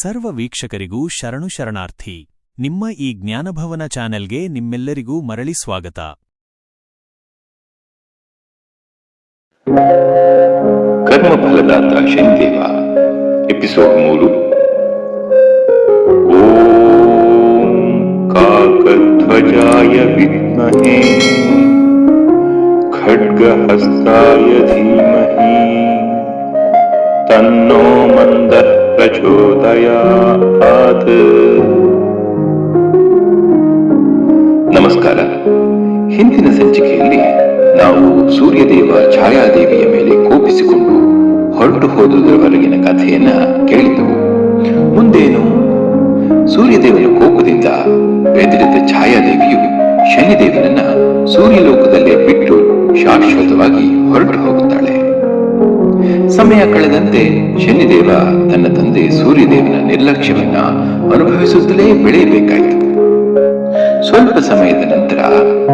ಸರ್ವ ವೀಕ್ಷಕರಿಗೂ ಶರಣು ಶರಣಾರ್ಥಿ. ನಿಮ್ಮ ಈ ಜ್ಞಾನಭವನ ಚಾನೆಲ್ಗೆ ನಿಮ್ಮೆಲ್ಲರಿಗೂ ಮರಳಿ ಸ್ವಾಗತ. ಕರ್ಮಫಲದಾತ ಖಡ್ಗಹಸ್ತಾಯ ಧೀಮಹಿ. ತನ್ನೋ ಮಂದ ಪ್ರಚೋದಯಾತ್ ನಮಸ್ಕಾರ. ಹಿಂದಿನ ಸಂಚಿಕೆಯಲ್ಲಿ ನಾವು ಸೂರ್ಯದೇವ ಛಾಯಾದೇವಿಯ ಮೇಲೆ ಕೋಪಿಸಿಕೊಂಡು ಹೊರಟು ಹೋದುದರವರೆಗಿನ ಕಥೆಯನ್ನ ಕೇಳಿದ್ದೆವು. ಮುಂದೇನು? ಸೂರ್ಯದೇವನ ಕೋಪದಿಂದ ಬೆದರಿದ ಛಾಯಾದೇವಿಯು ಶನಿದೇವನನ್ನ ಸೂರ್ಯಲೋಕದಲ್ಲೇ ಬಿಟ್ಟು ಶಾಶ್ವತವಾಗಿ ಹೊರಟು ಹೋಗುತ್ತಾಳೆ ಸಮಯ ಕಳೆದಂತೆ ಶನಿದೇವ ತನ್ನ ತಂದೆ ಸೂರ್ಯದೇವನ ನಿರ್ಲಕ್ಷ್ಯವನ್ನ ಅನುಭವಿಸುತ್ತಲೇ ಬೆಳೆಯಬೇಕಾಯಿತು. ಸ್ವಲ್ಪ ಸಮಯದ ನಂತರ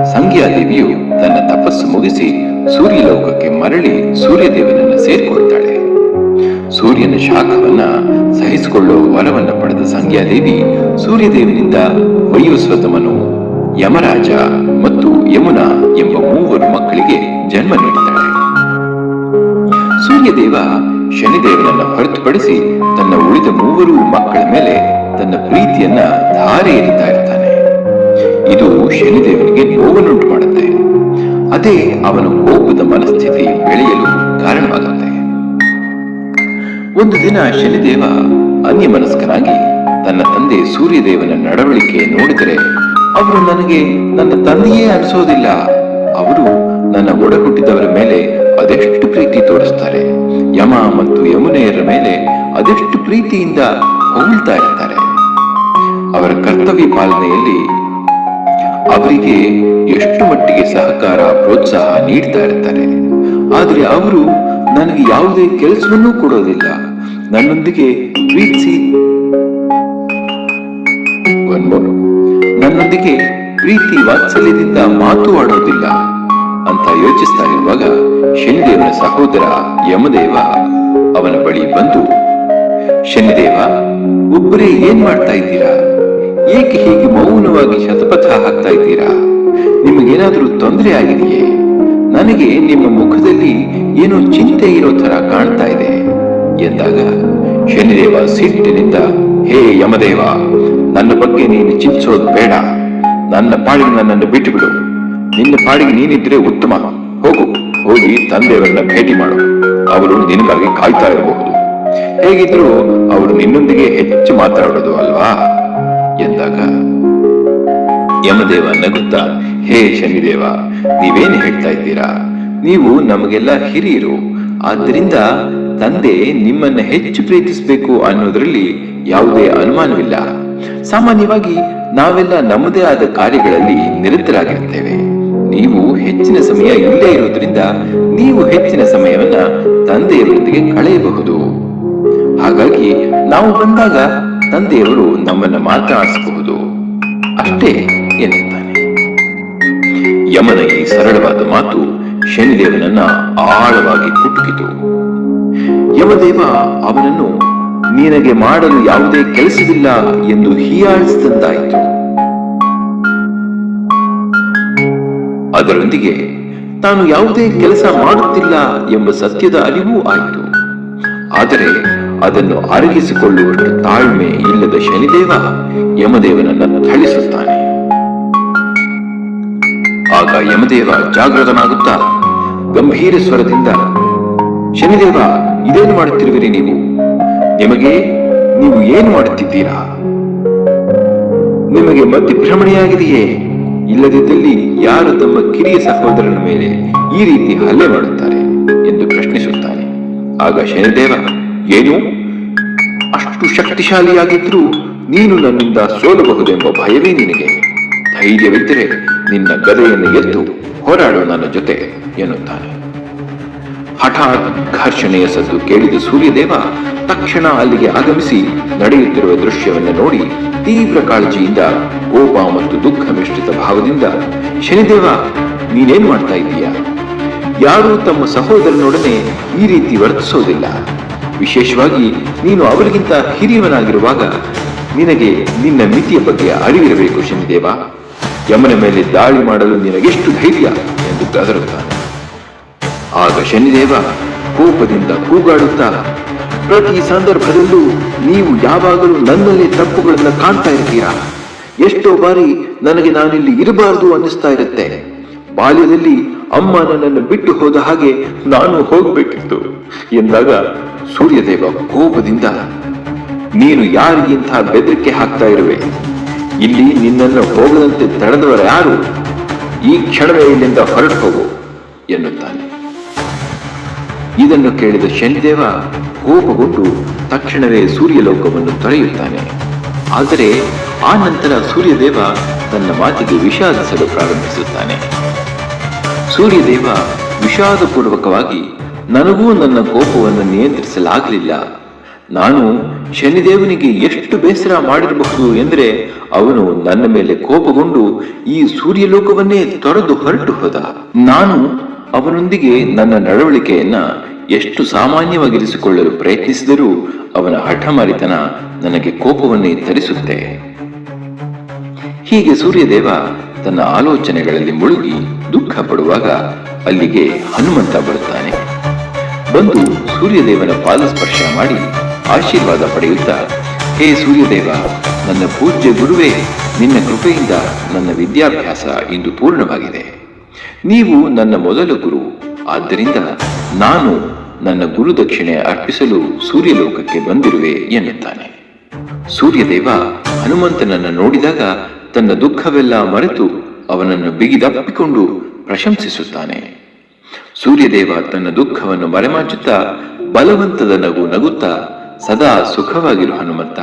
ಸಂಗ್ಯಾದೇವಿಯು ತನ್ನ ತಪಸ್ಸು ಮುಗಿಸಿ ಸೂರ್ಯಲೋಕಕ್ಕೆ ಮರಳಿ ಸೂರ್ಯದೇವನನ್ನ ಸೇರಿಕೊಳ್ತಾಳೆ. ಸೂರ್ಯನ ಶಾಖವನ್ನ ಸಹಿಸಿಕೊಳ್ಳುವ ವರವನ್ನ ಪಡೆದ ಸಂಗ್ಯಾದೇವಿ ಸೂರ್ಯದೇವನಿಂದ ವಯೋಸ್ವತಮನು ಯಮರಾಜ ಮತ್ತು ಯಮುನಾ ಎಂಬ ಮೂವರು ಮಕ್ಕಳಿಗೆ ಜನ್ಮ ನೀಡುತ್ತಾಳೆ ಸೂರ್ಯದೇವ ಶನಿದೇವನನ್ನು ಹೊರತುಪಡಿಸಿ ತನ್ನ ಉಳಿದ ಮೂವರು ಮಕ್ಕಳ ಮೇಲೆ ತನ್ನ ಪ್ರೀತಿಯನ್ನ ಧಾರೆ ಎರಿತಾ ಇರ್ತಾನೆ ಇದು ಶನಿದೇವನಿಗೆ ನೋವನ್ನುಂಟು ಮಾಡುತ್ತೆ. ಅದೇ ಅವನು ಕೋಪದ ಮನಸ್ಥಿತಿ ಬೆಳೆಯಲು ಕಾರಣವಾಗುತ್ತೆ. ಒಂದು ದಿನ ಶನಿದೇವ ಅನ್ಯಮನಸ್ಕನಾಗಿ ತನ್ನ ತಂದೆ ಸೂರ್ಯದೇವನ ನಡವಳಿಕೆ ನೋಡಿದರೆ ಅವರು ನನಗೆ ನನ್ನ ತಂದೆಯೇ ಅನಿಸೋದಿಲ್ಲ. ಅವರು ನನ್ನ ಒಡಹುಟ್ಟಿದವರ ಮೇಲೆ ಅದೆಷ್ಟು ಪ್ರೀತಿ ತೋರಿಸ್ತಾರೆ. ಯಮ ಮತ್ತು ಯಮುನೆಯರ ಮೇಲೆ ಅದೆಷ್ಟು ಪ್ರೀತಿಯಿಂದ ಹೊಗಳ್ತಾ ಇರ್ತಾರೆ. ಅವರ ಕರ್ತವ್ಯ ಪಾಲನೆಯಲ್ಲಿ ಅವರಿಗೆ ಎಷ್ಟು ಮಟ್ಟಿಗೆ ಸಹಕಾರ, ಪ್ರೋತ್ಸಾಹ ನೀಡ್ತಾ ಇರ್ತಾರೆ. ಆದ್ರೆ ಅವರು ನನಗೆ ಯಾವುದೇ ಕೆಲಸವನ್ನು ಕೊಡೋದಿಲ್ಲ. ನನ್ನೊಂದಿಗೆ ಪ್ರೀತಿಸಿ ನನ್ನೊಂದಿಗೆ ಪ್ರೀತಿ ವಾತ್ಸಲ್ಯದಿಂದ ಮಾತು ಆಡೋದಿಲ್ಲ ಯೋಚಿಸ್ತಾ ಇರುವಾಗ ಶನಿದೇವನ ಸಹೋದರ ಯಮದೇವ ಅವನ ಬಳಿ ಬಂದು, ಶನಿದೇವ, ಒಬ್ಬರೇ ಏನ್ ಮಾಡ್ತಾ ಇದ್ದೀರಾ? ಏಕೆ ಹೀಗೆ ಮೌನವಾಗಿ ಶತಪಥ ಹಾಕ್ತಾ ಇದ್ದೀರಾ? ನಿಮಗೇನಾದ್ರೂ ತೊಂದರೆ ಆಗಿದೆಯೇ? ನನಗೆ ನಿಮ್ಮ ಮುಖದಲ್ಲಿ ಏನೋ ಚಿಂತೆ ಇರೋ ತರ ಕಾಣ್ತಾ ಇದೆ ಎಂದಾಗ ಶನಿದೇವ ಸಿಟ್ಟಿನಿಂದ, ಹೇ ಯಮದೇವ, ನನ್ನ ಬಗ್ಗೆ ನೀನು ಚಿಂತಿಸೋದು ಬೇಡ. ನನ್ನ ಪಾಡಿಗೆ ನನ್ನನ್ನು ಬಿಟ್ಟು ಬಿಡು ನಿನ್ನ ಪಾಡಿಗೆ ನೀನಿದ್ರೆ ಉತ್ತಮ. ಹೋಗು, ಹೋಗಿ ತಂದೆಯವರನ್ನ ಭೇಟಿ ಮಾಡು. ಅವರು ನಿನಗಾಗಿ ಕಾಯ್ತಾ ಇರಬಹುದು. ಹೇಗಿದ್ರು ಅವರು ನಿನ್ನೊಂದಿಗೆ ಹೆಚ್ಚು ಮಾತಾಡೋದು ಅಲ್ವಾ? ಎಂದಾಗ, ಯಮದೇವ ನಗುತ್ತ, ಹೇ ಶನಿದೇವ, ನೀವೇನು ಹೇಳ್ತಾ ಇದ್ದೀರಾ? ನೀವು ನಮಗೆಲ್ಲ ಹಿರಿಯರು. ಆದ್ದರಿಂದ ತಂದೆ ನಿಮ್ಮನ್ನ ಹೆಚ್ಚು ಪ್ರೀತಿಸಬೇಕು ಅನ್ನೋದ್ರಲ್ಲಿ ಯಾವುದೇ ಅನುಮಾನವಿಲ್ಲ. ಸಾಮಾನ್ಯವಾಗಿ ನಾವೆಲ್ಲ ನಮ್ಮದೇ ಆದ ಕಾರ್ಯಗಳಲ್ಲಿ ನಿರತರಾಗಿರ್ತೇವೆ. ನೀವು ಹೆಚ್ಚಿನ ಸಮಯ ಇಲ್ಲೇ ಇರುವುದರಿಂದ ನೀವು ಹೆಚ್ಚಿನ ಸಮಯವನ್ನ ತಂದೆಯವರೊಂದಿಗೆ ಕಳೆಯಬಹುದು. ಹಾಗಾಗಿ ನಾವು ಬಂದಾಗ ತಂದೆಯವರು ನಮ್ಮನ್ನ ಮಾತನಾಡಿಸಬಹುದು. ಅಷ್ಟೇ ಎನ್ನುತ್ತಾನೆ. ಯಮನ ಈ ಸರಳವಾದ ಮಾತು ಶನಿದೇವನನ್ನ ಆಳವಾಗಿ ಕುಟುಕಿತು. ಯಮದೇವ ಅವನನ್ನು, ನಿನಗೆ ಮಾಡಲು ಯಾವುದೇ ಕೆಲಸವಿಲ್ಲ ಎಂದು ಹೀಯಾಳಿಸಿದಂತಾಯಿತು. ಅದರೊಂದಿಗೆ ತಾನು ಯಾವುದೇ ಕೆಲಸ ಮಾಡುತ್ತಿಲ್ಲ ಎಂಬ ಸತ್ಯದ ಅರಿವೂ ಆಯಿತು. ಆದರೆ ಅದನ್ನು ಅರಗಿಸಿಕೊಳ್ಳುವಷ್ಟು ತಾಳ್ಮೆ ಇಲ್ಲದ ಶನಿದೇವ ಯಮದೇವನನ್ನು ಥಳಿಸುತ್ತಾನೆ. ಆಗ ಯಮದೇವ ಜಾಗೃತನಾಗುತ್ತಾ ಗಂಭೀರ ಸ್ವರದಿಂದ, ಶನಿದೇವ, ಇದೇನು ಮಾಡುತ್ತಿರುವಿರಿ ನೀವು? ನಿಮಗೆ, ನೀವು ಏನು ಮಾಡುತ್ತಿದ್ದೀರಾ? ನಿಮಗೆ ಮತಿಭ್ರಮಣೆಯಾಗಿದೆಯೇ ಇಲ್ಲದಿದ್ದಲ್ಲಿ ಯಾರು ತಮ್ಮ ಕಿರಿಯ ಸಹೋದರನ ಮೇಲೆ ಈ ರೀತಿ ಹಲ್ಲೆ ಮಾಡುತ್ತಾರೆ ಎಂದು ಪ್ರಶ್ನಿಸುತ್ತಾನೆ ಆಗ ಶನಿದೇವ ಏನು? ಅಷ್ಟು ಶಕ್ತಿಶಾಲಿಯಾಗಿದ್ರೂ ನೀನು ನನ್ನಿಂದ ಸೋಲಬಹುದೆಂಬ ಭಯವೇ ನಿನಗೆ. ಧೈರ್ಯವಿದ್ದರೆ ನಿನ್ನ ಗದೆಯನ್ನು ಎದ್ದು ಹೋರಾಡು ನನ್ನ ಜೊತೆ, ಎನ್ನುತ್ತಾನೆ. ಹಠಾತ್ ಘರ್ಷಣೆಯ ಸದ್ದು ಕೇಳಿದ ಸೂರ್ಯದೇವ ತಕ್ಷಣ ಅಲ್ಲಿಗೆ ಆಗಮಿಸಿ ನಡೆಯುತ್ತಿರುವ ದೃಶ್ಯವನ್ನು ನೋಡಿ ತೀವ್ರ ಕಾಳಜಿಯಿಂದ ಕೋಪ ಮತ್ತು ದುಃಖ ಮಿಶ್ರಿತ ಭಾವದಿಂದ, ಶನಿದೇವ, ನೀನೇನ್ ಮಾಡ್ತಾ ಇದ್ದೀಯಾ? ಯಾರು ತಮ್ಮ ಸಹೋದರನೊಡನೆ ಈ ರೀತಿ ವರ್ತಿಸೋದಿಲ್ಲ. ವಿಶೇಷವಾಗಿ ನೀನು ಅವರಿಗಿಂತ ಹಿರಿಯವನಾಗಿರುವಾಗ ನಿನಗೆ ನಿನ್ನ ಮಿತಿಯ ಬಗ್ಗೆ ಅರಿವಿರಬೇಕು, ಶನಿದೇವ. ಯಮನ ಮೇಲೆ ದಾಳಿ ಮಾಡಲು ನಿನಗೆಷ್ಟು ಧೈರ್ಯ? ಎಂದು ಗದರುತ್ತಾನೆ ಆಗ ಶನಿದೇವ ಕೋಪದಿಂದ ಕೂಗಾಡುತ್ತಾ, ಪ್ರತಿ ಸಂದರ್ಭದಲ್ಲೂ ನೀವು ಯಾವಾಗಲೂ ನನ್ನಲ್ಲಿ ತಪ್ಪುಗಳನ್ನು ಕಾಣ್ತಾ ಇರ್ತೀರಾ? ಎಷ್ಟೋ ಬಾರಿ ನನಗೆ ನಾನಿಲ್ಲಿ ಇರಬಾರದು ಅನ್ನಿಸ್ತಾ ಇರುತ್ತೆ. ಬಾಲ್ಯದಲ್ಲಿ ಅಮ್ಮ ನನ್ನನ್ನು ಬಿಟ್ಟು ಹೋದ ಹಾಗೆ ನಾನು ಹೋಗ್ಬೇಕಿತ್ತು. ಎಂದಾಗ ಸೂರ್ಯದೇವ ಕೋಪದಿಂದ, ನೀನು ಯಾರಿಗಿಂತ ಬೆದರಿಕೆ ಹಾಕ್ತಾ ಇರುವೆ? ಇಲ್ಲಿ ನಿನ್ನನ್ನು ಹೋಗದಂತೆ ತಡೆದವರು ಯಾರು? ಈ ಕ್ಷಣವೇ ಇಲ್ಲಿಂದ ಹೊರಟು ಹೋಗು, ಎನ್ನುತ್ತಾನೆ. ಇದನ್ನು ಕೇಳಿದ ಶನಿದೇವ ಕೋಪಗೊಂಡು ತಕ್ಷಣವೇ ಸೂರ್ಯಲೋಕವನ್ನು ತೊರೆಯುತ್ತಾನೆ. ಆದರೆ ಆ ನಂತರ ಸೂರ್ಯದೇವ ತನ್ನ ಮಾತಿಗೆ ವಿಷಾದಿಸಲು ಪ್ರಾರಂಭಿಸುತ್ತಾನೆ. ಸೂರ್ಯದೇವ ವಿಷಾದಪೂರ್ವಕವಾಗಿ, ನನಗೂ ನನ್ನ ಕೋಪವನ್ನು ನಿಯಂತ್ರಿಸಲಾಗಲಿಲ್ಲ. ನಾನು ಶನಿದೇವನಿಗೆ ಎಷ್ಟು ಬೇಸರ ಮಾಡಿರಬಹುದು ಎಂದರೆ, ಅವನು ನನ್ನ ಮೇಲೆ ಕೋಪಗೊಂಡು ಈ ಸೂರ್ಯಲೋಕವನ್ನೇ ತೊರೆದು ಹೊರಟು ಹೋದ. ನಾನು ಅವನೊಂದಿಗೆ ನನ್ನ ನಡವಳಿಕೆಯನ್ನ ಎಷ್ಟು ಸಾಮಾನ್ಯವಾಗಿರಿಸಿಕೊಳ್ಳಲು ಪ್ರಯತ್ನಿಸಿದರೂ ಅವನ ಹಠಮಾರಿತನ ನನಗೆ ಕೋಪವನ್ನೇ ತರಿಸುತ್ತೆ. ಹೀಗೆ ಸೂರ್ಯದೇವ ತನ್ನ ಆಲೋಚನೆಗಳಲ್ಲಿ ಮುಳುಗಿ ದುಃಖ ಪಡುವಾಗ ಅಲ್ಲಿಗೆ ಹನುಮಂತ ಬರುತ್ತಾನೆ. ಬಂದು ಸೂರ್ಯದೇವನ ಪಾದಸ್ಪರ್ಶ ಮಾಡಿ ಆಶೀರ್ವಾದ ಪಡೆಯುತ್ತಾ, ಹೇ ಸೂರ್ಯದೇವ, ನನ್ನ ಪೂಜ್ಯ ಗುರುವೇ, ನಿನ್ನ ಕೃಪೆಯಿಂದ ನನ್ನ ವಿದ್ಯಾಭ್ಯಾಸ ಇಂದು ಪೂರ್ಣವಾಗಿದೆ. ನೀವು ನನ್ನ ಮೊದಲ ಗುರು. ಆದ್ದರಿಂದ ನಾನು ನನ್ನ ಗುರುದಕ್ಷಿಣೆ ಅರ್ಪಿಸಲು ಸೂರ್ಯಲೋಕಕ್ಕೆ ಬಂದಿರುವೆ ಎನ್ನುತ್ತಾನೆ. ಸೂರ್ಯದೇವ ಹನುಮಂತನನ್ನು ನೋಡಿದಾಗ ತನ್ನ ದುಃಖವೆಲ್ಲ ಮರೆತು ಅವನನ್ನು ಬಿಗಿದಪ್ಪಿಕೊಂಡು ಪ್ರಶಂಸಿಸುತ್ತಾನೆ. ಸೂರ್ಯದೇವ ತನ್ನ ದುಃಖವನ್ನು ಮರೆಮಾಚುತ್ತಾ ಬಲವಂತದ ನಗು ನಗುತ್ತಾ ಸದಾ ಸುಖವಾಗಿರು ಹನುಮಂತ.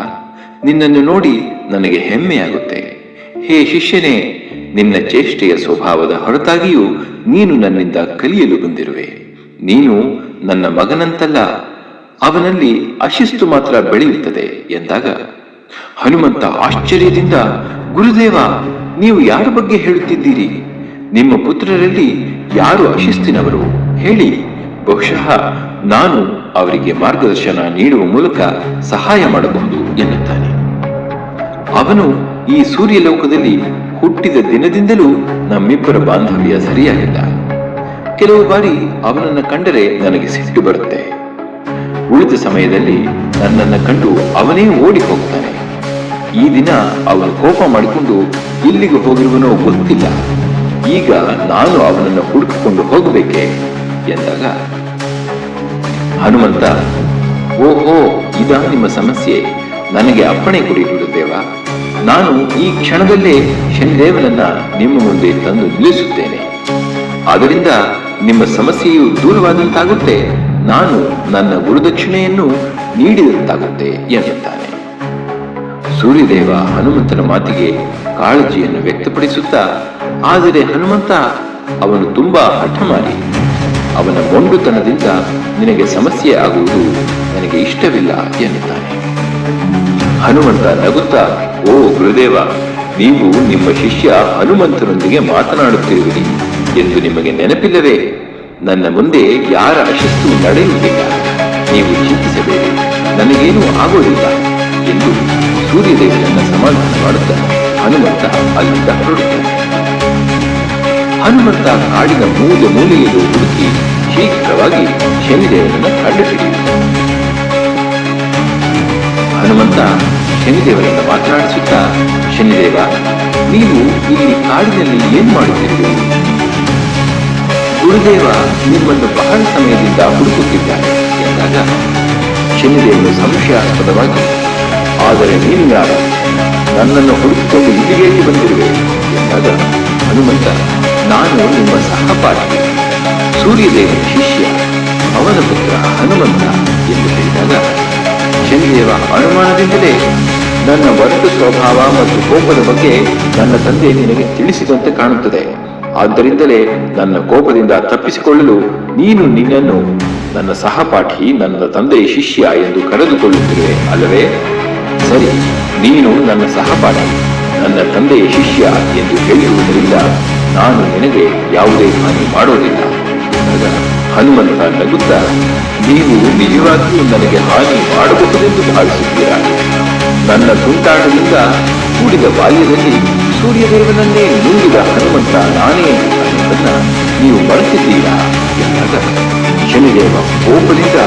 ನಿನ್ನನ್ನು ನೋಡಿ ನನಗೆ ಹೆಮ್ಮೆಯಾಗುತ್ತೆ. ಹೇ ಶಿಷ್ಯನೇ ನಿನ್ನ ಚೇಷ್ಟೆಯ ಸ್ವಭಾವದ ಹೊರತಾಗಿಯೂ ನೀನು ನನ್ನಿಂದ ಕಲಿಯಲು ಬಂದಿರುವೆ. ನೀನು ನನ್ನ ಮಗನಂತಲ್ಲ, ಅವನಲ್ಲಿ ಅಶಿಸ್ತು ಮಾತ್ರ ಬೆಳೆಯುತ್ತದೆ ಎಂದಾಗ, ಹನುಮಂತ ಆಶ್ಚರ್ಯದಿಂದ, ಗುರುದೇವ, ನೀವು ಯಾರ ಬಗ್ಗೆ ಹೇಳುತ್ತಿದ್ದೀರಿ? ನಿಮ್ಮ ಪುತ್ರರಲ್ಲಿ ಯಾರು ಅಶಿಸ್ತಿನವರು? ಹೇಳಿ. ಬಹುಶಃ ನಾನು ಅವರಿಗೆ ಮಾರ್ಗದರ್ಶನ ನೀಡುವ ಮೂಲಕ ಸಹಾಯ ಮಾಡಬಹುದು ಎನ್ನುತ್ತಾನೆ. ಅವನು ಈ ಸೂರ್ಯಲೋಕದಲ್ಲಿ ಹುಟ್ಟಿದ ದಿನದಿಂದಲೂ ನಮ್ಮಿಬ್ಬರ ಬಾಂಧವ್ಯ ಸರಿಯಾಗಿಲ್ಲ. ಕೆಲವು ಬಾರಿ ಅವನನ್ನು ಕಂಡರೆ ನನಗೆ ಸಿಟ್ಟು ಬರುತ್ತೆ. ಉಳಿದ ಸಮಯದಲ್ಲಿ ನನ್ನನ್ನು ಕಂಡು ಅವನೇ ಓಡಿ ಹೋಗ್ತಾನೆ. ಈ ದಿನ ಅವನು ಕೋಪ ಮಾಡಿಕೊಂಡು ಇಲ್ಲಿಗೆ ಹೋಗಿರುವನೋ ಗೊತ್ತಿಲ್ಲ. ಈಗ ನಾನು ಅವನನ್ನು ಹುಡುಕಿಕೊಂಡು ಹೋಗಬೇಕೆ ಎಂದಾಗ, ಹನುಮಂತ, ಓಹೋ ಇದಾ ನಿಮ್ಮ ಸಮಸ್ಯೆ. ನನಗೆ ಅಪ್ಪಣೆ ಕೊಡಿ ಗುರುದೇವ. ನಾನು ಈ ಕ್ಷಣದಲ್ಲೇ ಶನಿದೇವನನ್ನ ನಿಮ್ಮ ಮುಂದೆ ತಂದು ನಿಲ್ಲಿಸುತ್ತೇನೆ. ಆದ್ದರಿಂದ ನಿಮ್ಮ ಸಮಸ್ಯೆಯು ದೂರವಾದಂತಾಗುತ್ತೆ. ನಾನು ನನ್ನ ಗುರುದಕ್ಷಿಣೆಯನ್ನು ನೀಡಿದಂತಾಗುತ್ತೆ ಎನ್ನುತ್ತಾನೆ. ಸೂರ್ಯದೇವ ಹನುಮಂತನ ಮಾತಿಗೆ ಕಾಳಜಿಯನ್ನು ವ್ಯಕ್ತಪಡಿಸುತ್ತಾ, ಆದರೆ ಹನುಮಂತ ಅವನು ತುಂಬಾ ಹಠಮಾರಿ. ಅವನ ಮೊಂಡುತನದಿಂದ ನಿನಗೆ ಸಮಸ್ಯೆ ಆಗುವುದು ನನಗೆ ಇಷ್ಟವಿಲ್ಲ ಎನ್ನುತ್ತಾನೆ. ಹನುಮಂತ ನಗುತ್ತಾ ಓ ಗುರುದೇವ, ನೀವು ನಿಮ್ಮ ಶಿಷ್ಯ ಹನುಮಂತನೊಂದಿಗೆ ಮಾತನಾಡುತ್ತಿರುವಿರಿ ಎಂದು ನಿಮಗೆ ನೆನಪಿಲ್ಲವೇ? ನನ್ನ ಮುಂದೆ ಯಾರ ಅಶಿಸ್ತು ನಡೆಯುವುದಿಲ್ಲ. ನೀವು ಚಿಂತಿಸಬೇಡಿ, ನನಗೇನೂ ಆಗೋದಿಲ್ಲ ಎಂದು ಸೂರ್ಯದೇವನನ್ನ ಸಮಾಧಾನ ಮಾಡುತ್ತಾನೆ. ಹನುಮಂತ ಅಲ್ಲಿಂದ ಹೊರಡುತ್ತಾನೆ. ಹನುಮಂತ ಕಾಡಿನ ಮೂಲೆ ಮೂಲೆಯಲ್ಲೂ ಹುಡುಕಿ ಶೀಘ್ರವಾಗಿ ಶನಿದೇವನನ್ನು ಕಂಡುಹಿಡಿಯುತ್ತಾನೆ. ಹನುಮಂತ ಶನಿದೇವನನ್ನ ಮಾತನಾಡಿಸುತ್ತಾ ಶನಿದೇವ, ನೀವು ಇಲ್ಲಿ ಕಾಡಿನಲ್ಲಿ ಏನ್ ಮಾಡುತ್ತಿದ್ದೀರಿ? ಗುರುದೇವ ನಿಮ್ಮನ್ನು ಬಹಳ ಸಮಯದಿಂದ ಹುಡುಕುತ್ತಿದ್ದಾರೆ ಎಂದಾಗ ಶನಿದೇವನು ಸಂಶಯಾಸ್ಪದವಾಗಿ, ಆದರೆ ನೀನು ಯಾರು ನನ್ನನ್ನು ಹುಡುಕಿಕೊಂಡು ಇಲ್ಲಿಗೆ ಬಂದಿರುವೆ? ಎಂದಾಗ ಹನುಮಂತ, ನಾನು ನಿಮ್ಮ ಸಹಪಾಠಿ, ಸೂರ್ಯದೇವನ ಶಿಷ್ಯ, ಅವನ ಪುತ್ರ ಹನುಮಂತ ಎಂದು ಹೇಳಿದಾಗ ಶನಿದೇವ ಅನುಮಾನದಿಂದಲೇ ನನ್ನ ವರ್ಗ ಸ್ವಭಾವ ಮತ್ತು ಕೋಪದ ಬಗ್ಗೆ ನನ್ನ ತಂದೆ ನಿನಗೆ ತಿಳಿಸಿದಂತೆ ಕಾಣುತ್ತದೆ. ಆದ್ದರಿಂದಲೇ ನನ್ನ ಕೋಪದಿಂದ ತಪ್ಪಿಸಿಕೊಳ್ಳಲು ನೀನು ನಿನ್ನನ್ನು ನನ್ನ ಸಹಪಾಠಿ, ನನ್ನ ತಂದೆಯ ಶಿಷ್ಯ ಎಂದು ಕರೆದುಕೊಳ್ಳುತ್ತಿರುವೆ, ಅಲ್ಲವೇ? ಸರಿ, ನೀನು ನನ್ನ ಸಹಪಾಠಿ, ನನ್ನ ತಂದೆಯ ಶಿಷ್ಯ ಎಂದು ಹೇಳಿರುವುದರಿಂದ ನಾನು ನಿನಗೆ ಯಾವುದೇ ಹಾನಿ ಮಾಡುವುದಿಲ್ಲ ಹನುಮಂತ ನಗುತ್ತಾ, ನೀವು ನಿಜವಾಗಿಯೂ ನನಗೆ ಹಾನಿ ಮಾಡಬಹುದೆಂದು ಭಾವಿಸುತ್ತೀರಾ? ನನ್ನ ತುಂಟಾಟದಿಂದ ಕೂಡಿದ ಬಾಲ್ಯದಲ್ಲಿ ಸೂರ್ಯದೇವನನ್ನೇ ನುಂಗಿದ ಹನುಮಂತ ನಾನೇ ಅನ್ನೋದನ್ನ ನೀವು ಮರೆತಿದ್ದೀರಾ ಎಂದಾಗ ಶನಿದೇವ ಕೋಪದಿಂದ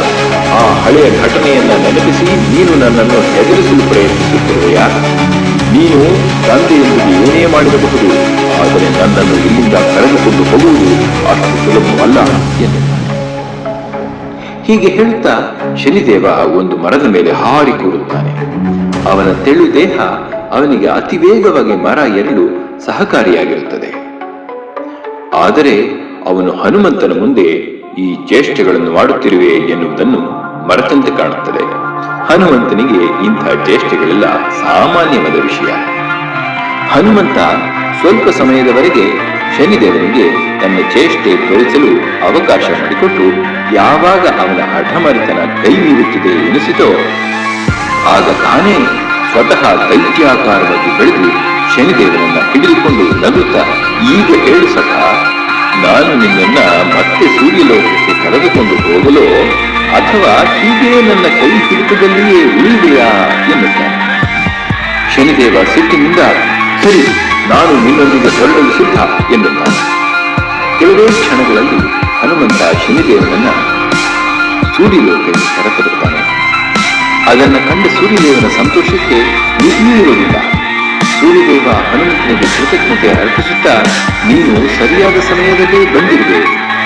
ಆ ಹಳೆಯ ಘಟನೆಯನ್ನ ನೆನಪಿಸಿ ನೀನು ನನ್ನನ್ನು ಹೆದರಿಸಲು ಪ್ರಯತ್ನಿಸುತ್ತಿರುವೆಯಾ? ನೀನು ತಂದೆಯೊಂದಿಗೆ ಏನೇ ಮಾಡಿರಬಹುದು, ಆದರೆ ನನ್ನನ್ನು ಇಲ್ಲಿಂದ ಕರೆದುಕೊಂಡು ಹೋಗುವುದು ಅಷ್ಟು ಸುಲಭವಲ್ಲ ಎಂದು ಹೀಗೆ ಹೇಳುತ್ತಾ ಶನಿದೇವ ಒಂದು ಮರದ ಮೇಲೆ ಹಾರಿ ಕೂರುತ್ತಾನೆ. ಅವನ ತೆಳು ದೇಹ ಅವನಿಗೆ ಅತಿ ವೇಗವಾಗಿ ಮರ ಎರಡು ಸಹಕಾರಿಯಾಗಿರುತ್ತದೆ. ಆದರೆ ಅವನು ಹನುಮಂತನ ಮುಂದೆ ಈ ಚೇಷ್ಟೆಗಳನ್ನು ಮಾಡುತ್ತಿರುವೆ ಎನ್ನುವುದನ್ನು ಮರೆತಂತೆ ಕಾಣುತ್ತದೆ. ಹನುಮಂತನಿಗೆ ಇಂಥ ಚೇಷ್ಟೆಗಳೆಲ್ಲ ಸಾಮಾನ್ಯವಾದ ವಿಷಯ. ಹನುಮಂತ ಸ್ವಲ್ಪ ಸಮಯದವರೆಗೆ ಶನಿದೇವನಿಗೆ ತನ್ನ ಚೇಷ್ಟೆ ತೋರಿಸಲು ಅವಕಾಶ ಮಾಡಿಕೊಟ್ಟು ಯಾವಾಗ ಅವನ ಹಠಮರಿತನ ಕೈ ಮೀರುತ್ತಿದೆ ಎನಿಸಿತೋ ಆಗ ತಾನೇ ಸ್ವತಃ ದೈತ್ಯಾಕಾರವಾಗಿ ಬೆಳೆದು ಶನಿದೇವನನ್ನ ಹಿಡಿದುಕೊಂಡು ನಗುತ್ತಾ ಈಗ ಹೇಳು ಸಖ ನಾನು ನಿನ್ನನ್ನ ಮತ್ತೆ ಸೂರ್ಯಲೋಕಕ್ಕೆ ಕರೆದುಕೊಂಡು ಹೋಗಲು ಅಥವಾ ಹೀಗೆ ನನ್ನ ಕೈ ಹಿಡಿತದಲ್ಲಿಯೇ ಉಳಿದೆಯಾ ಎನ್ನುತ್ತಾನೆ ಶನಿದೇವ ಸಿಟ್ಟಿನಿಂದ, ಸರಿ, ನಾನು ನಿನ್ನೊಂದಿಗೆ ಹೊರಡಲು ಸಿದ್ಧ ಎನ್ನುತ್ತಾನೆ ಕೆಲವೇ ಕ್ಷಣಗಳಲ್ಲಿ ಹನುಮಂತ ಶನಿದೇವನನ್ನ ಸೂರ್ಯಲೋಕಕ್ಕೆ ಕರೆತರುತ್ತಾನೆ. ಅದನ್ನ ಕಂಡ ಸೂರ್ಯದೇವನ ಸಂತೋಷಕ್ಕೆ ಮಿತಿಯೇ ಇರುವುದಿಲ್ಲ ಸೂರ್ಯದೇವ ಹನುಮಂತನಿಗೆ ಕೃತಜ್ಞತೆ ಅರ್ಪಿಸುತ್ತಾ, ನೀನು ಸರಿಯಾದ ಸಮಯದಲ್ಲೇ ಬಂದಿರುವೆ.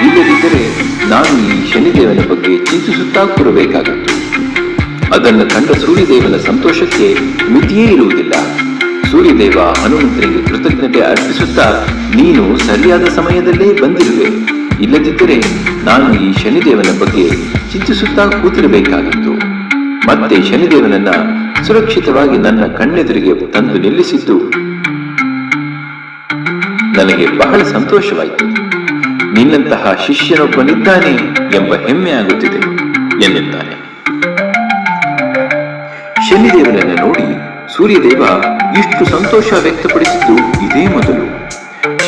ಇಲ್ಲದಿದ್ದರೆ ನಾನು ಈ ಶನಿದೇವನ ಬಗ್ಗೆ ಚಿಂತಿಸುತ್ತಾ ಕೂರಬೇಕಾಗಿತ್ತು. ಅದನ್ನು ಕಂಡ ಸೂರ್ಯದೇವನ ಸಂತೋಷಕ್ಕೆ ಮಿತಿಯೇ ಇರುವುದಿಲ್ಲ. ಸೂರ್ಯದೇವ ಹನುಮಂತನಿಗೆ ಕೃತಜ್ಞತೆ ಅರ್ಪಿಸುತ್ತಾ, ನೀನು ಸರಿಯಾದ ಸಮಯದಲ್ಲೇ ಬಂದಿರುವೆ. ಇಲ್ಲದಿದ್ದರೆ ನಾನು ಈ ಶನಿದೇವನ ಬಗ್ಗೆ ಚಿಂತಿಸುತ್ತಾ ಕೂತಿರಬೇಕಾಗಿತ್ತು. ಮತ್ತೆ ಶನಿದೇವನನ್ನ ಸುರಕ್ಷಿತವಾಗಿ ನನ್ನ ಕಣ್ಣೆದುರಿಗೆ ತಂದು ನಿಲ್ಲಿಸಿದ್ದು ನನಗೆ ಬಹಳ ಸಂತೋಷವಾಯಿತು. ನಿನ್ನಂತಹ ಶಿಷ್ಯನೊಬ್ಬನಿದ್ದಾನೆ ಎಂಬ ಹೆಮ್ಮೆ ಆಗುತ್ತಿದೆ ಎನ್ನುತ್ತಾನೆ. ಶನಿದೇವನನ್ನು ನೋಡಿ ಸೂರ್ಯದೇವ ಇಷ್ಟು ಸಂತೋಷ ವ್ಯಕ್ತಪಡಿಸಿದ್ದು ಇದೇ ಮೊದಲು.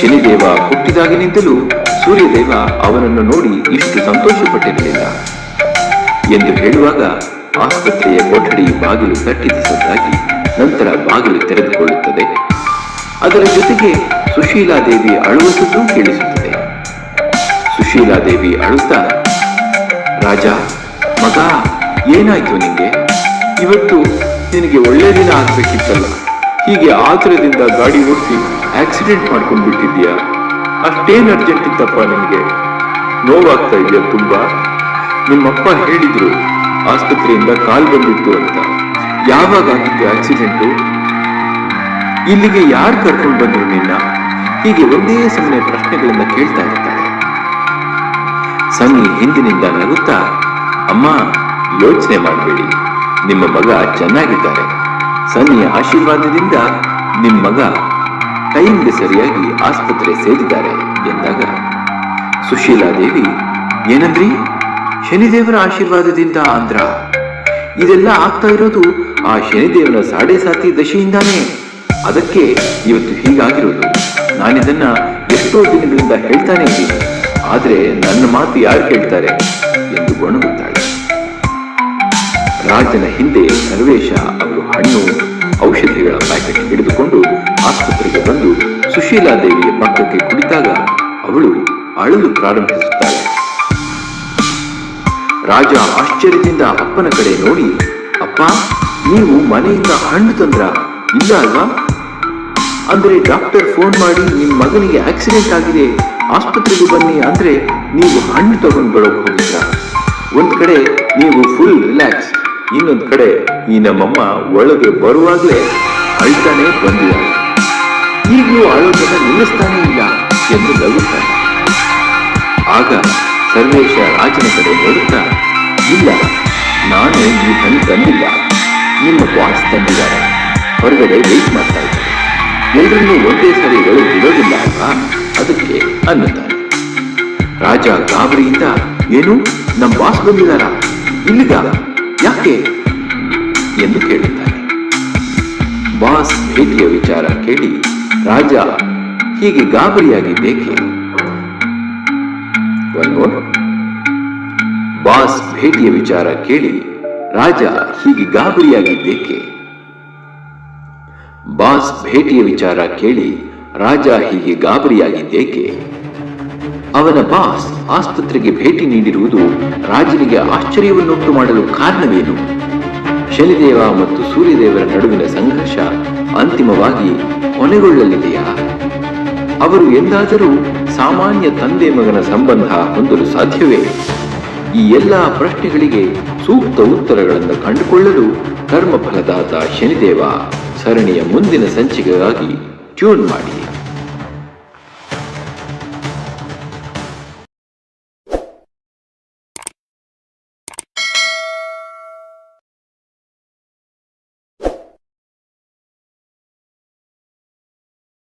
ಶನಿದೇವ ಹುಟ್ಟಿದಾಗಿನಿಂದಲೂ ಸೂರ್ಯದೇವ ಅವನನ್ನು ನೋಡಿ ಇಷ್ಟು ಸಂತೋಷಪಟ್ಟಿರಲಿಲ್ಲ. ಎಂದು ಹೇಳುವಾಗ ಆಸ್ಪತ್ರೆಯ ಕೊಠಡಿ ಬಾಗಿಲು ತಟ್ಟಿದ ಸದ್ದಾಗಿ ನಂತರ ಬಾಗಿಲು ತೆರೆದುಕೊಳ್ಳುತ್ತದೆ. ಅದರ ಜೊತೆಗೆ ಸುಶೀಲಾದೇವಿ ಅಳುವುದು ಕೇಳಿಸುತ್ತದೆ. ಸುಶೀಲಾದೇವಿ ಅಳುತ್ತಾ, ರಾಜ, ಮಗ, ಏನಾಯ್ತು ನಿಂಗೆ? ಇವತ್ತು ನಿನಗೆ ಒಳ್ಳೆ ದಿನ ಆಗ್ಬೇಕಿತ್ತಲ್ಲ. ಹೀಗೆ ಆತುರದಿಂದ ಗಾಡಿ ಓಡಿಸಿ ಆಕ್ಸಿಡೆಂಟ್ ಮಾಡ್ಕೊಂಡು ಬಿಟ್ಟಿದ್ಯಾ ಅಷ್ಟೇನು ಅರ್ಜೆಂಟ್ ಇತ್ತಪ್ಪ ನಿನಗೆ? ನೋವಾಗ್ತಾ ಇದೆಯಾ ತುಂಬಾ? ನಿಮ್ಮಪ್ಪ ಹೇಳಿದ್ರು ಆಸ್ಪತ್ರೆಯಿಂದ ಕಾಲ್ ಬಂದಿತ್ತು ಅಂತ. ಯಾವಾಗ ಆಗಿತ್ತು ಆಕ್ಸಿಡೆಂಟು? ಇಲ್ಲಿಗೆ ಯಾರು ಕರ್ಕೊಂಡು ಬಂದ್ರು ನಿನ್ನ? ಹೀಗೆ ಒಂದೇ ಸಮನೆ ಪ್ರಶ್ನೆಗಳನ್ನ ಕೇಳ್ತಾ ಇರ್ತಾರೆ. ಸನ್ನಿ ಹಿಂದಿನಿಂದ ನಗುತ್ತಾ, ಅಮ್ಮ, ಯೋಚನೆ ಮಾಡಬೇಡಿ. ನಿಮ್ಮ ಮಗ ಚೆನ್ನಾಗಿದ್ದಾರೆ. ಸನ್ನಿಯ ಆಶೀರ್ವಾದದಿಂದ ನಿಮ್ಮ ಮಗ ಟೈಮ್ಗೆ ಸರಿಯಾಗಿ ಆಸ್ಪತ್ರೆ ಸೇರಿದ್ದಾರೆ ಎಂದಾಗ ಸುಶೀಲಾ ದೇವಿ, ಏನಂದ್ರಿ? ಶನಿದೇವರ ಆಶೀರ್ವಾದದಿಂದ ಅಂದ್ರ. ಇದೆಲ್ಲ ಆಗ್ತಾ ಇರೋದು ಆ ಶನಿದೇವನ ಸಾಡೆ ಸಾತಿ ದಶೆಯಿಂದಾನೇ. ಅದಕ್ಕೆ ಇವತ್ತು ಹೀಗಾಗಿರೋದು. ನಾನಿದನ್ನ ಎಷ್ಟೋ ದಿನಗಳಿಂದ ಹೇಳ್ತಾನೆ ಇದ್ದೀನಿ. ಆದ್ರೆ ನನ್ನ ಮಾತು ಯಾರು ಕೇಳ್ತಾರೆ? ಎಂದು ಗೊಣಗುತ್ತಾಳೆ. ರಾಜನ ಹಿಂದೆ ಸರ್ವೇಶ ಅವರು ಹಣ್ಣು, ಔಷಧಿಗಳ ಪ್ಯಾಕೆಟ್ ಹಿಡಿದುಕೊಂಡು ಆಸ್ಪತ್ರೆಗೆ ಬಂದು ಸುಶೀಲಾ ದೇವಿಯ ಪಕ್ಕಕ್ಕೆ ಕುಳಿತಾಗ ಅವಳು ಅಳಲು ಪ್ರಾರಂಭಿಸುತ್ತಾಳೆ ರಾಜ ಆಶ್ಚರ್ಯದಿಂದ ಅಪ್ಪನ ಕಡೆ ನೋಡಿ, ಅಪ್ಪ, ನೀವು ಮನೆಯಿಂದ ಹಣ್ಣು ತಂದ್ರ ಇಲ್ಲ ಅಲ್ವಾ? ಅಂದ್ರೆ ಡಾಕ್ಟರ್ ಫೋನ್ ಮಾಡಿ ನಿಮ್ಮ ಮಗನಿಗೆ ಆಕ್ಸಿಡೆಂಟ್ ಆಗಿದೆ, ಆಸ್ಪತ್ರೆಗೆ ಬನ್ನಿ ಅಂದ್ರೆ ನೀವು ಹಣ್ಣು ತಗೊಂಡು ಬರೋಕ್ ಹೋಗಿದ್ರ? ಒಂದ್ ಕಡೆ ನೀವು ಫುಲ್ ರಿಲ್ಯಾಕ್ಸ್ ಇನ್ನೊಂದ್ ಕಡೆ ಈ ನಮ್ಮಮ್ಮ ಒಳಗೆ ಬರುವಾಗ್ಲೇ ಅಳ್ತಾನೆ ಬಂದಿಲ್ಲ ಈಗಲೂ ಅಳೋದನ್ನ ನಿಲ್ಲಿಸ್ತಾನೆ ಇಲ್ಲ ಎಂದು ನಗುತ್ತಾನೆ ಆಗ ಸರ್ವೇಶ ರಾಜನ ಕಡೆ ನೋಡುತ್ತಾ ಇಲ್ಲ. ನಾನು ಈ ಹಣ್ಣು ತಂದಿಲ್ಲ. ನಿಮ್ಮ ಬಾಸ್ ತಂದಿದ್ದಾರೆ. ಹೊರಗಡೆ ವೇಟ್ ಮಾಡ್ತಾ ಇದ್ದಾರೆ. ಎಲ್ಲರನ್ನೂ ಒಂದೇ ಸರಿ ಒಳಗೆ ಬಿಡೋದಿಲ್ಲ ಅದಕ್ಕೆ ಅನ್ನುತ್ತಾನೆ ರಾಜ ಗಾಬರಿಯಿಂದ, ಏನು? ನಮ್ಮ ಬಾಸ್ ಬಂದಿದಾರ ಇಲ್ಲಿಗ ಯಾಕೆ? ಎಂದು ಕೇಳುತ್ತಾನೆ ಬಾಸ್ ಭೇಟಿಯ ವಿಚಾರ ಕೇಳಿ ರಾಜ ಹೀಗೆ ಗಾಬರಿಯಾಗಿ ಒನ್ ಮೋರ್ ಬಾಸ್ ಭೇಟಿಯ ವಿಚಾರ ಕೇಳಿ ರಾಜ ಹೀಗೆ ಗಾಬರಿಯಾಗಿದ್ದೇಕೆ? ಬಾಸ್ ಭೇಟಿಯ ವಿಚಾರ ಕೇಳಿ ರಾಜ ಹೀಗೆ ಗಾಬರಿಯಾಗಿದ್ದೇಕೆ? ಅವನ ಬಾಸ್ ಆಸ್ಪತ್ರೆಗೆ ಭೇಟಿ ನೀಡಿರುವುದು ರಾಜನಿಗೆ ಆಶ್ಚರ್ಯವನ್ನುಂಟು ಮಾಡಲು ಕಾರಣವೇನು? ಶನಿದೇವ ಮತ್ತು ಸೂರ್ಯದೇವರ ನಡುವಿನ ಸಂಘರ್ಷ ಅಂತಿಮವಾಗಿ ಕೊನೆಗೊಳ್ಳಲಿದೆಯಾ? ಅವರು ಎಂದಾದರೂ ಸಾಮಾನ್ಯ ತಂದೆ ಮಗನ ಸಂಬಂಧ ಹೊಂದಲು ಸಾಧ್ಯವೇ? ಈ ಎಲ್ಲ ಪ್ರಶ್ನೆಗಳಿಗೆ ಸೂಕ್ತ ಉತ್ತರಗಳನ್ನು ಕಂಡುಕೊಳ್ಳಲು ಕರ್ಮಫಲದಾತ ಶನಿದೇವ ಸರಣಿಯ ಮುಂದಿನ ಸಂಚಿಕೆಗಾಗಿ ಟ್ಯೂನ್ ಮಾಡಿ.